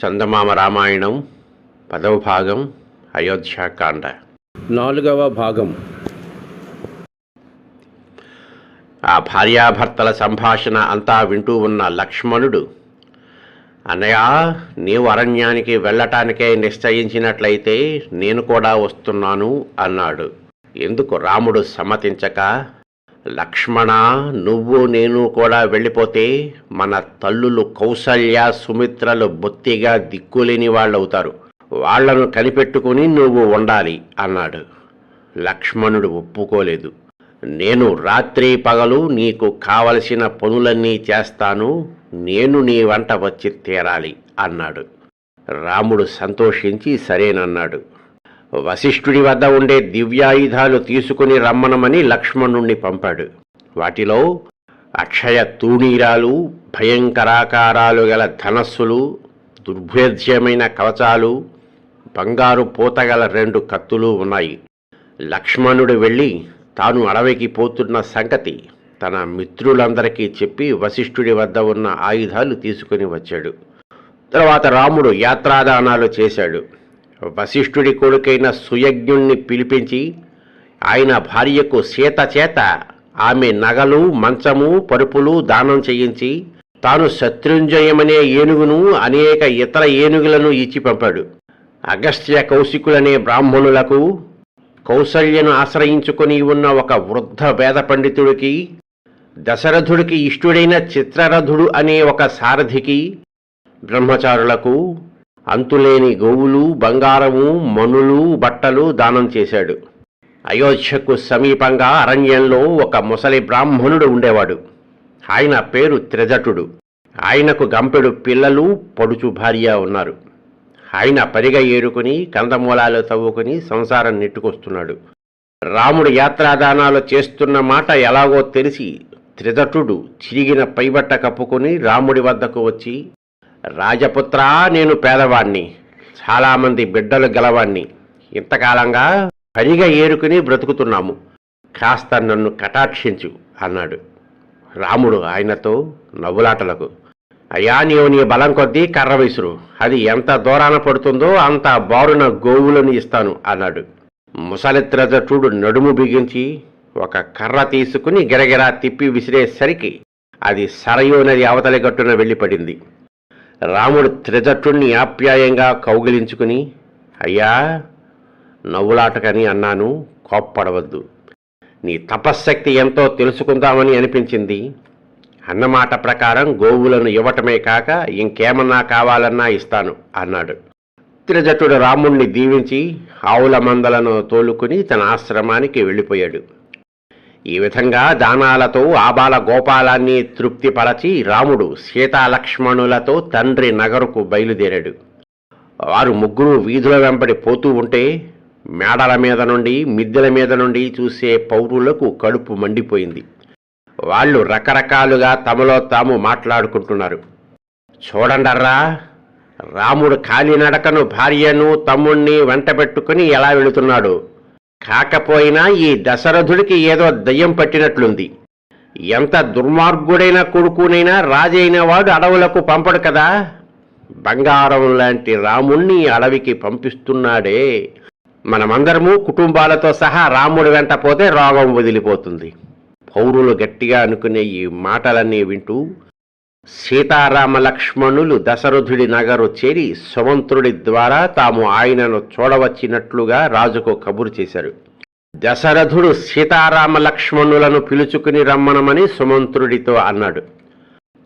చందమామ రామాయణం పదవ భాగం అయోధ్యాకాండ నాలుగవ భాగం. ఆ భార్యాభర్తల సంభాషణ అంతా వింటూ ఉన్న లక్ష్మణుడు అన్నయ్య నీవు అరణ్యానికి వెళ్ళటానికే నిశ్చయించినట్లయితే నేను కూడా వస్తున్నాను అన్నాడు. ఎందుకు రాముడు సమ్మతించక? లక్ష్మణ నువ్వు నేను కూడా వెళ్ళిపోతే మన తల్లులు కౌసల్య సుమిత్రలు బొత్తిగా దిక్కులేని వాళ్ళవుతారు. వాళ్ళను కనిపెట్టుకుని నువ్వు ఉండాలి అన్నాడు. లక్ష్మణుడు ఒప్పుకోలేదు. నేను రాత్రి పగలు నీకు కావలసిన పనులన్నీ చేస్తాను నేను నీ వంట వచ్చి తీరాలి అన్నాడు. రాముడు సంతోషించి సరేనన్నాడు. వశిష్ఠుడి వద్ద ఉండే దివ్యాయుధాలు తీసుకుని రమ్మనమని లక్ష్మణుణ్ణి పంపాడు. వాటిలో అక్షయ తూణీరాలు భయంకరాకారాలు గల ధనస్సులు దుర్భేద్యమైన కవచాలు బంగారు పూతగల రెండు కత్తులు ఉన్నాయి. లక్ష్మణుడు వెళ్ళి తాను అడవికి పోతున్న సంగతి తన మిత్రులందరికీ చెప్పి వశిష్ఠుడి వద్ద ఉన్న ఆయుధాలు తీసుకుని వచ్చాడు. తర్వాత రాముడు యాత్రాదానాలు చేశాడు. వశిష్ఠుడి కొడుకైన సుయజ్ఞుణ్ణి పిలిపించి ఆయన భార్యకు సీత చేత ఆమె నగలు మంచము పరుపులు దానం చేయించి తాను శత్రుంజయమనే ఏనుగును అనేక ఇతర ఏనుగులను ఇచ్చి పంపాడు. అగస్త్య కౌశికులనే బ్రాహ్మణులకు కౌసల్యను ఆశ్రయించుకొని ఉన్న ఒక వృద్ధ వేద పండితుడికి దశరథుడికి ఇష్టుడైన చిత్రరథుడు అనే ఒక సారథికి బ్రహ్మచారులకు అంతులేని గోవులు బంగారము మణులు బట్టలు దానం చేశాడు. అయోధ్యకు సమీపంగా అరణ్యంలో ఒక ముసలి బ్రాహ్మణుడు ఉండేవాడు. ఆయన పేరు త్రిజటుడు. ఆయనకు గంపెడు పిల్లలు పడుచు భార్య ఉన్నారు. ఆయన పరిగ ఏరుకుని కందమూలాలు తవ్వుకుని సంసారం నెట్టుకొస్తున్నాడు. రాముడు యాత్రాదానాలు చేస్తున్న మాట ఎలాగో తెలిసి త్రిజటుడు చిరిగిన పైబట్ట కప్పుకొని రాముడి వద్దకు వచ్చి రాజపుత్రా నేను పేదవాణ్ణి. చాలామంది బిడ్డలు గలవాణ్ణి. ఇంతకాలంగా పనిగా ఏరుకుని బ్రతుకుతున్నాము. కాస్త నన్ను కటాక్షించు అన్నాడు. రాముడు ఆయనతో నవ్వులాటలకు అయ్యా నీవు నీ బలం కొద్దీ కర్ర విసురు. అది ఎంత దూరాన పడుతుందో అంత బారున గోవులను ఇస్తాను అన్నాడు. ముసలిత్రజటుడు నడుము బిగించి ఒక కర్ర తీసుకుని గిరగిరా తిప్పి విసిరేసరికి అది సరయూ నది అవతలి గట్టున వెళ్ళిపడింది. రాముడు త్రిజట్టుణ్ణి ఆప్యాయంగా కౌగిలించుకుని అయ్యా నవ్వులాటకని అన్నాను కోప్పడవద్దు. నీ తపశ్శక్తి ఎంతో తెలుసుకుందామని అనిపించింది. అన్నమాట ప్రకారం గోవులను ఇవ్వటమే కాక ఇంకేమన్నా కావాలన్నా ఇస్తాను అన్నాడు. త్రిజటుడు రాముణ్ణి దీవించి ఆవుల మందలను తోలుకుని తన ఆశ్రమానికి వెళ్ళిపోయాడు. ఈ విధంగా దానాలతో ఆబాల గోపాలాన్ని తృప్తిపరచి రాముడు సీతాలక్ష్మణులతో తండ్రి నగరుకు బయలుదేరాడు. వారు ముగ్గురు వీధుల వెంబడి పోతూ ఉంటే మేడల మీద నుండి మిద్దెల మీద నుండి చూసే పౌరులకు కడుపు మండిపోయింది. వాళ్ళు రకరకాలుగా తమలో తాము మాట్లాడుకుంటున్నారు. చూడండర్రా రాముడు కాలినడకను భార్యను తమ్ముణ్ణి వెంటబెట్టుకుని ఎలా వెళుతున్నాడు? కాకపోయినా ఈ దశరథుడికి ఏదో దయ్యం పట్టినట్లుంది. ఎంత దుర్మార్గుడైన కొడుకునైనా రాజైన వాడు అడవులకు పంపడు కదా. బంగారం లాంటి రాముణ్ణి అడవికి పంపిస్తున్నాడే. మనమందరము కుటుంబాలతో సహా రాముడి వెంట పోతే రోగం వదిలిపోతుంది. పౌరులు గట్టిగా అనుకునే ఈ మాటలన్నీ వింటూ సీతారామ లక్ష్మణులు దశరథుడి నగరు చేరి సుమంత్రుడి ద్వారా తాము ఆయనను చూడవచ్చినట్లుగా రాజుకు కబురు చేశారు. దశరథుడు సీతారామ లక్ష్మణులను పిలుచుకుని రమ్మనమని సుమంత్రుడితో అన్నాడు.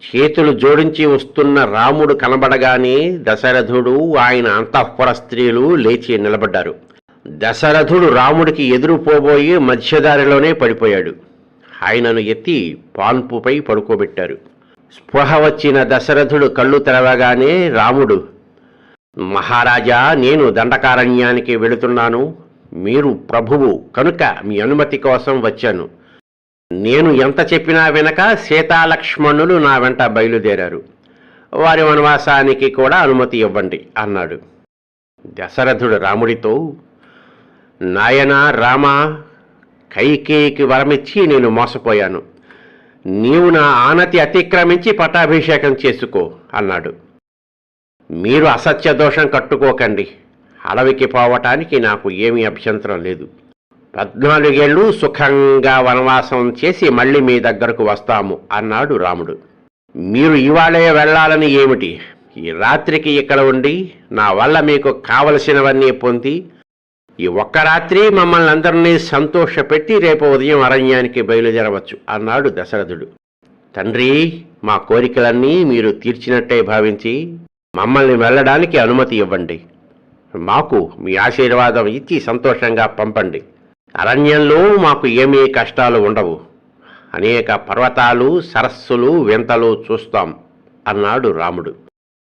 చేతులు జోడించి వస్తున్న రాముడు కనబడగానే దశరథుడు ఆయన అంతఃపుర స్త్రీలు లేచి నిలబడ్డారు. దశరథుడు రాముడికి ఎదురు పోబోయి మధ్యదారిలోనే పడిపోయాడు. ఆయనను ఎత్తి పాన్పుపై పడుకోబెట్టారు. స్పృహ వచ్చిన దశరథుడు కళ్ళు తెరవగానే రాముడు మహారాజా నేను దండకారణ్యానికి వెళుతున్నాను. మీరు ప్రభువు కనుక మీ అనుమతి కోసం వచ్చాను. నేను ఎంత చెప్పినా వెనక సీతాలక్ష్మణులు నా వెంట బయలుదేరారు. వారి వనవాసానికి కూడా అనుమతి ఇవ్వండి అన్నాడు. దశరథుడు రాముడితో నాయనా రామా కైకేయికి వరమిచ్చి నేను మోసపోయాను. నీవు నా ఆనతి అతిక్రమించి పటాభిషేకం చేసుకో అన్నాడు. మీరు అసత్య దోషం కట్టుకోకండి. అడవికి పోవటానికి నాకు ఏమీ అభ్యంతరం లేదు. పద్నాలుగేళ్ళు సుఖంగా వనవాసం చేసి మళ్ళీ మీ దగ్గరకు వస్తాము అన్నాడు రాముడు. మీరు ఇవాళే వెళ్ళాలని ఏమిటి? ఈ రాత్రికి ఇక్కడ ఉండి నా వల్ల మీకు కావలసినవన్నీ పొంది ఈ ఒక్క రాత్రి మమ్మల్ని అందరినీ సంతోషపెట్టి రేపు ఉదయం అరణ్యానికి బయలుదేరవచ్చు అన్నాడు దశరథుడు. తండ్రి మా కోరికలన్నీ మీరు తీర్చినట్టే భావించి మమ్మల్ని వెళ్ళడానికి అనుమతి ఇవ్వండి. మాకు మీ ఆశీర్వాదం ఇచ్చి సంతోషంగా పంపండి. అరణ్యంలో మాకు ఏమీ కష్టాలు ఉండవు. అనేక పర్వతాలు సరస్సులు వింతలు చూస్తాం అన్నాడు రాముడు.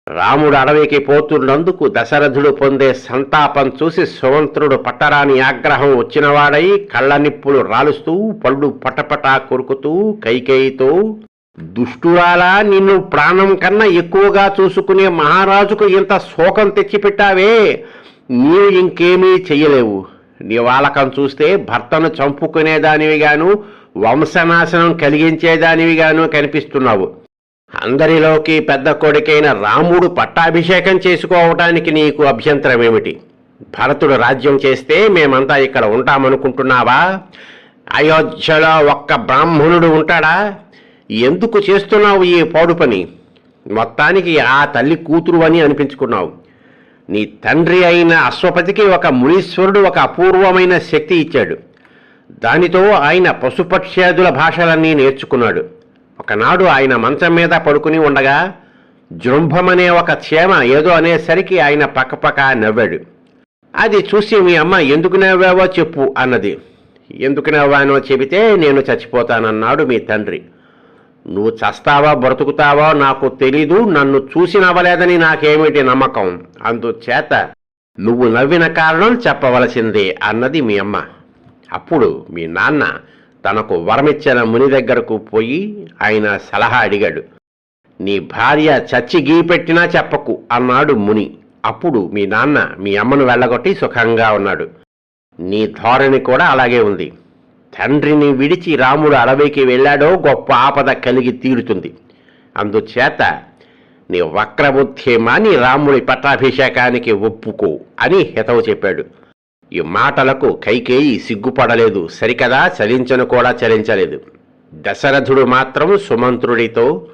రాముడు అడవికి పోతున్నందుకు దశరథుడు పొందే సంతాపం చూసి సుమంత్రుడు పట్టరాని ఆగ్రహం వచ్చినవాడై కళ్ళ నిప్పులు రాలుస్తూ పళ్ళు పటపటా కొరుకుతూ కైకేయితో దుష్టురాలా నిన్ను ప్రాణం కన్నా ఎక్కువగా చూసుకునే మహారాజుకు ఇంత శోకం తెచ్చిపెట్టావే. నీవు ఇంకేమీ చెయ్యలేవు. నీ వాలకం చూస్తే భర్తను చంపుకునేదానివిగాను వంశనాశనం కలిగించేదానివిగాను కనిపిస్తున్నావు. అందరిలోకి పెద్ద కొడుకైన రాముడు పట్టాభిషేకం చేసుకోవటానికి నీకు అభ్యంతరం ఏమిటి భరతుడు రాజ్యం చేస్తే మేమంతా ఇక్కడ ఉంటామనుకుంటున్నావా? అయోధ్యలో ఒక్క బ్రాహ్మణుడు ఉంటాడా? ఎందుకు చేస్తున్నావు ఈ పౌడు పని? మొత్తానికి ఆ తల్లి కూతురు అని అనిపించుకున్నావు. నీ తండ్రి అయిన అశ్వపతికి ఒక మునీశ్వరుడు ఒక అపూర్వమైన శక్తి ఇచ్చాడు. దానితో ఆయన పశుపక్ష్యాదుల భాషలన్నీ నేర్చుకున్నాడు. ఒకనాడు ఆయన మంచం మీద పడుకుని ఉండగా జృంభమనే ఒక క్షేమ ఏదో అనేసరికి ఆయన పక్కపక్క నవ్వాడు. అది చూసి మీ అమ్మ ఎందుకు నవ్వావో చెప్పు అన్నది. ఎందుకు నవ్వానో చెబితే నేను చచ్చిపోతానన్నాడు మీ తండ్రి. నువ్వు చస్తావా బ్రతుకుతావో నాకు తెలీదు నన్ను చూసి నవ్వలేదని నాకేమిటి నమ్మకం? అందుచేత నువ్వు నవ్విన కారణం చెప్పవలసిందే అన్నది మీ అమ్మ. అప్పుడు మీ నాన్న తనకు వరమిచ్చిన ముని దగ్గరకు పోయి ఆయన సలహా అడిగాడు. నీ భార్య చచ్చి గీపెట్టినా చెప్పకు అన్నాడు ముని. అప్పుడు మీ నాన్న మీ అమ్మను వెళ్ళగొట్టి సుఖంగా ఉన్నాడు. నీ ధోరణి కూడా అలాగే ఉంది. తండ్రిని విడిచి రాముడు అడవికి వెళ్ళాడో గొప్ప ఆపద కలిగి తీరుతుంది. అందుచేత నీ వక్రబుద్ధి మాని రాముడి పట్టాభిషేకానికి ఒప్పుకో అని హితవు చెప్పాడు. ఈ మాటలకు కైకేయి సిగ్గుపడలేదు. సరికదా? చలించను కూడా చలించలేదు. దశరథుడు మాత్రం సుమంత్రుడితో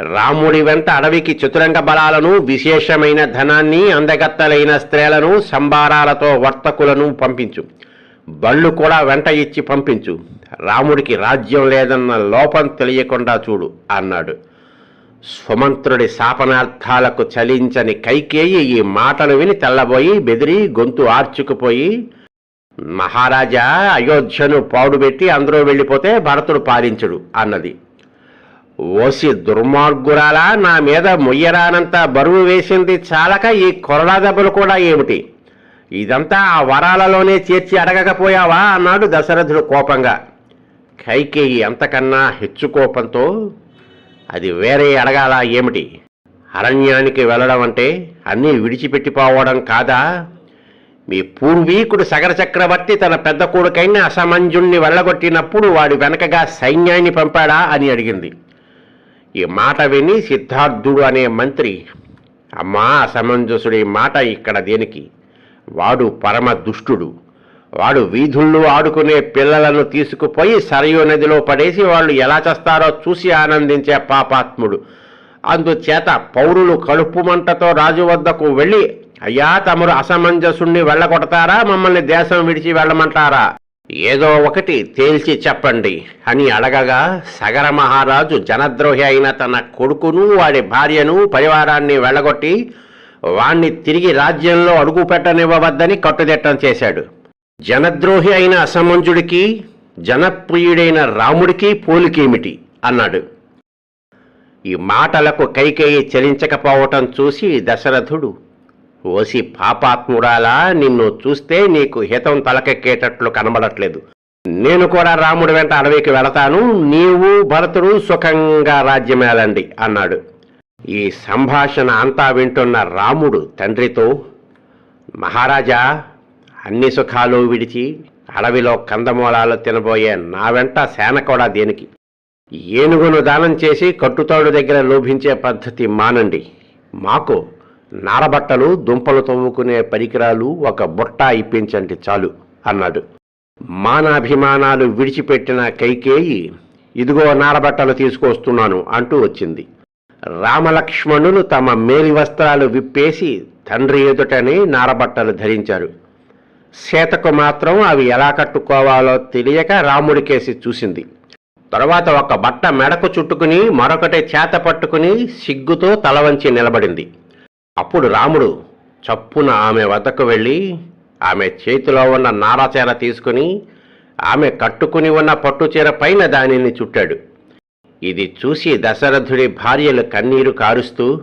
రాముడి వెంట అడవికి చతురంగ బలాలను విశేషమైన ధనాన్ని అందగత్తలైన స్త్రీలను సంబారాలతో వర్తకులను పంపించు. బళ్ళు కూడా వెంట ఇచ్చి పంపించు. రాముడికి రాజ్యం లేదన్న లోపం తెలియకుండా చూడు అన్నాడు. సుమంత్రుడి శాపనార్థాలకు చలించని కైకేయి ఈ మాటలు విని తెల్లబోయి బెదిరి గొంతు ఆర్చుకుపోయి మహారాజా అయోధ్యను పాడుబెట్టి అందరూ వెళ్ళిపోతే భరతుడు పాలించుడు అన్నది. ఓసి దుర్మార్గురాలా నా మీద మొయ్యరానంత బరువు వేసింది చాలక ఈ కొరడా దెబ్బలు కూడా ఏమిటి? ఇదంతా ఆ వరాలలోనే చేర్చి అడగకపోయావా? అన్నాడు దశరథుడు కోపంగా. కైకేయి అంతకన్నా హెచ్చు కోపంతో అది వేరే అడగాల ఏమిటి? అరణ్యానికి వెళ్ళడం అంటే అన్నీ విడిచిపెట్టిపోవడం కాదా? మీ పూర్వీకుడు సగర చక్రవర్తి తన పెద్ద కొడుకైన అసమంజుణ్ణి వెళ్ళగొట్టినప్పుడు వాడి వెనకగా సైన్యాన్ని పంపాడా అని అడిగింది. ఈ మాట విని సిద్ధార్థుడు అనే మంత్రి అమ్మా అసమంజసుడి మాట ఇక్కడ దేనికి? వాడు పరమ దుష్టుడు. వాడు వీధుల్లో ఆడుకునే పిల్లలను తీసుకుపోయి సరయూ నదిలో పడేసి వాళ్ళు ఎలా చేస్తారో చూసి ఆనందించే పాపాత్ముడు. అందుచేత పౌరులు కడుపు మంటతో రాజు వద్దకు వెళ్ళి అయ్యా తమరు అసమంజసుణ్ణి వెళ్ళగొడతారా? మమ్మల్ని దేశం విడిచి వెళ్ళమంటారా? ఏదో ఒకటి తేల్చి చెప్పండి. అని అడగగా సగర మహారాజు జనద్రోహి అయిన తన కొడుకును వాడి భార్యను పరివారాన్ని వెళ్ళగొట్టి వాణ్ణి తిరిగి రాజ్యంలో అడుగు పెట్టనివ్వవద్దని కట్టుదిట్టం చేశాడు. జనద్రోహి అయిన అసమంజుడికి జనప్రియుడైన రాముడికి పోలికేమిటి? అన్నాడు. ఈ మాటలకు కైకేయి చలించకపోవటం చూసి దశరథుడు ఓసి పాపాత్ముడాలా నిన్ను చూస్తే నీకు హితం తలకెక్కేటట్లు కనబడట్లేదు. నేను కూడా రాముడి వెంట అడవికి వెళతాను నీవు భరతుడు సుఖంగా రాజ్యమేలండి అన్నాడు. ఈ సంభాషణ అంతా వింటున్న రాముడు తండ్రితో మహారాజా అన్ని సుఖాలు విడిచి అడవిలో కందమూలాలు తినబోయే నా వెంట సేన కూడా దేనికి? ఏనుగును దానం చేసి కట్టుతాడు దగ్గర లోభించే పద్ధతి మానండి. మాకు నారబట్టలు దుంపలు తవ్వుకునే పరికరాలు ఒక బుట్ట ఇప్పించండి చాలు అన్నాడు. మానాభిమానాలు విడిచిపెట్టిన కైకేయి ఇదిగో నారబట్టలు తీసుకొస్తున్నాను అంటూ వచ్చింది. రామలక్ష్మణులు తమ మేలి వస్త్రాలు విప్పేసి తండ్రి ఎదుటనే నారబట్టలు ధరించారు. సీతకు మాత్రం అవి ఎలా కట్టుకోవాలో తెలియక రాముడికేసి చూసింది. తరువాత ఒక బట్ట మెడకు చుట్టుకుని మరొకటి చేత పట్టుకుని సిగ్గుతో తలవంచి నిలబడింది. అప్పుడు రాముడు చప్పున ఆమె వద్దకు వెళ్ళి ఆమె చేతిలో ఉన్న నారాచీర తీసుకుని ఆమె కట్టుకుని ఉన్న పట్టుచీర పైన దానిని చుట్టాడు. ఇది చూసి దశరథుడి భార్యలు కన్నీరు కారుస్తూ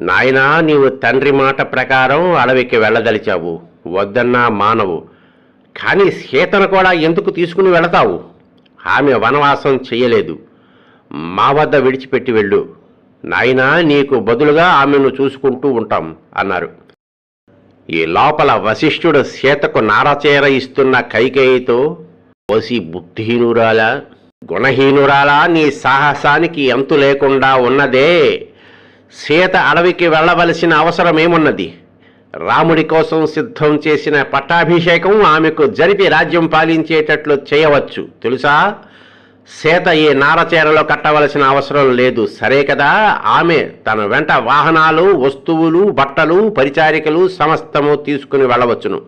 నాయనా నీవు తండ్రి మాట ప్రకారం అడవికి వెళ్ళదలిచావు. వద్దన్నా మానవు. కానీ సీతను కూడా ఎందుకు తీసుకుని వెళతావు? ఆమె వనవాసం చేయలేదు. మా వద్ద విడిచిపెట్టి వెళ్ళు. నాయనా నీకు బదులుగా ఆమెను చూసుకుంటూ ఉంటాం అన్నారు. ఈ లోపల వశిష్ఠుడు సీతకు నారచేర ఇస్తున్న కైకేయితో ఓసి బుద్ధిహీనురాలా గుణహీనురాలా నీ సాహసానికి అంతు లేకుండా ఉన్నదే. సీత అడవికి వెళ్ళవలసిన అవసరమేమున్నది? రాముడి కోసం సిద్ధం చేసిన పట్టాభిషేకం ఆమెకు జరిపి రాజ్యం పాలించేటట్లు చేయవచ్చు. తెలుసా? సీత ఈ నారచీరలో కట్టవలసిన అవసరం లేదు. సరే కదా? ఆమె తన వెంట వాహనాలు వస్తువులు బట్టలు పరిచారికలు సమస్తము తీసుకుని వెళ్ళవచ్చును.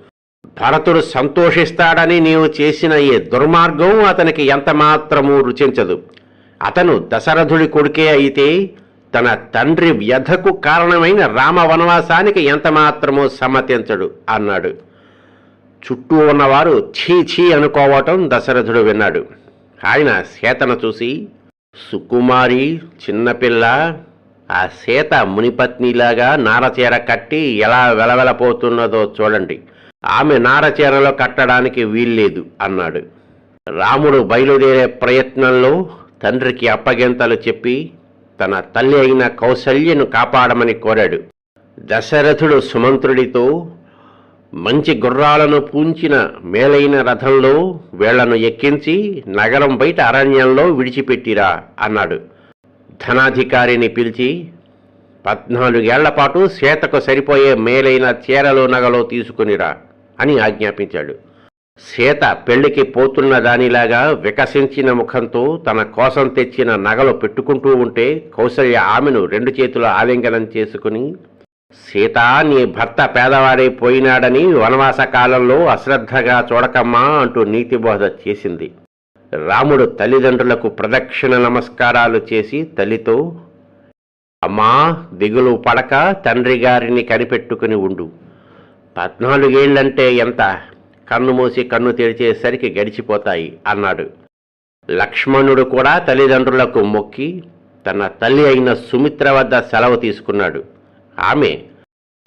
భరతుడు సంతోషిస్తాడని నీవు చేసిన ఈ దుర్మార్గం అతనికి ఎంతమాత్రము రుచించదు. అతను దశరథుడి కొడుకే అయితే తన తండ్రి వ్యధకు కారణమైన రామ వనవాసానికి ఎంతమాత్రమూ సమ్మతించడు అన్నాడు. చుట్టూ ఉన్నవారు ఛీ ఛీ అనుకోవటం దశరథుడు విన్నాడు. ఆయన సీతను చూసి సుకుమారి చిన్నపిల్ల ఆ సీత మునిపత్నిలాగా నారచీర కట్టి ఎలా వెలవెలపోతున్నదో చూడండి. ఆమె నారచీరలో కట్టడానికి వీల్లేదు అన్నాడు. రాముడు బయలుదేరే ప్రయత్నంలో తండ్రికి అప్పగింతలు చెప్పి తన తల్లి అయిన కౌసల్యను కాపాడమని కోరాడు. దశరథుడు సుమంత్రుడితో మంచి గుర్రాలను పూంచిన మేలైన రథంలో వేళ్ళను ఎక్కించి నగరం బయట అరణ్యంలో విడిచిపెట్టిరా అన్నాడు. ధనాధికారిని పిలిచి పద్నాలుగేళ్ళ పాటు సీతకు సరిపోయే మేలైన చీరలు నగలో తీసుకునిరా అని ఆజ్ఞాపించాడు. సీత పెళ్ళికి పోతున్న దానిలాగా వికసించిన ముఖంతో తన కోసం తెచ్చిన నగలు పెట్టుకుంటూ ఉంటే కౌసల్య ఆమెను రెండు చేతుల ఆలింగనం చేసుకుని సీత నీ భర్త పేదవాడైపోయినాడని వనవాస కాలంలో అశ్రద్ధగా చూడకమ్మా అంటూ నీతిబోధ చేసింది. రాముడు తల్లిదండ్రులకు ప్రదక్షిణ నమస్కారాలు చేసి తల్లితో అమ్మా దిగులు పడక తండ్రి గారిని కనిపెట్టుకుని ఉండు. పద్నాలుగేళ్ళంటే ఎంత? కన్ను మూసి కన్ను తెరిచేసరికి గడిచిపోతాయి అన్నాడు. లక్ష్మణుడు కూడా తల్లిదండ్రులకు మొక్కి తన తల్లి అయిన సుమిత్ర వద్ద సెలవు తీసుకున్నాడు. ఆమె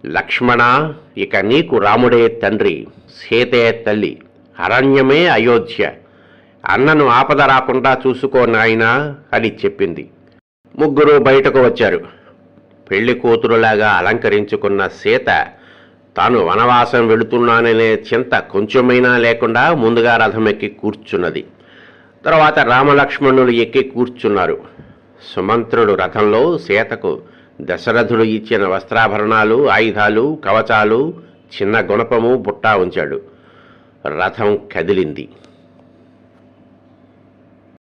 లక్ష్మణ ఇక నీకు రాముడే తండ్రి సీతే తల్లి అరణ్యమే అయోధ్య అన్నను ఆపద రాకుండా చూసుకో నాయనా అని చెప్పింది. ముగ్గురు బయటకు వచ్చారు. పెళ్ళి కూతురులాగా అలంకరించుకున్న సీత తాను వనవాసం వెళుతున్నాననే చింత కొంచెమైనా లేకుండా ముందుగా రథం ఎక్కి కూర్చున్నది. తర్వాత రామలక్ష్మణులు ఎక్కి కూర్చున్నారు. సుమంత్రుడు రథంలో సీతకు దశరథుడు ఇచ్చిన వస్త్రాభరణాలు ఆయుధాలు కవచాలు చిన్న గుణపము బుట్టా ఉంచాడు. రథం కదిలింది.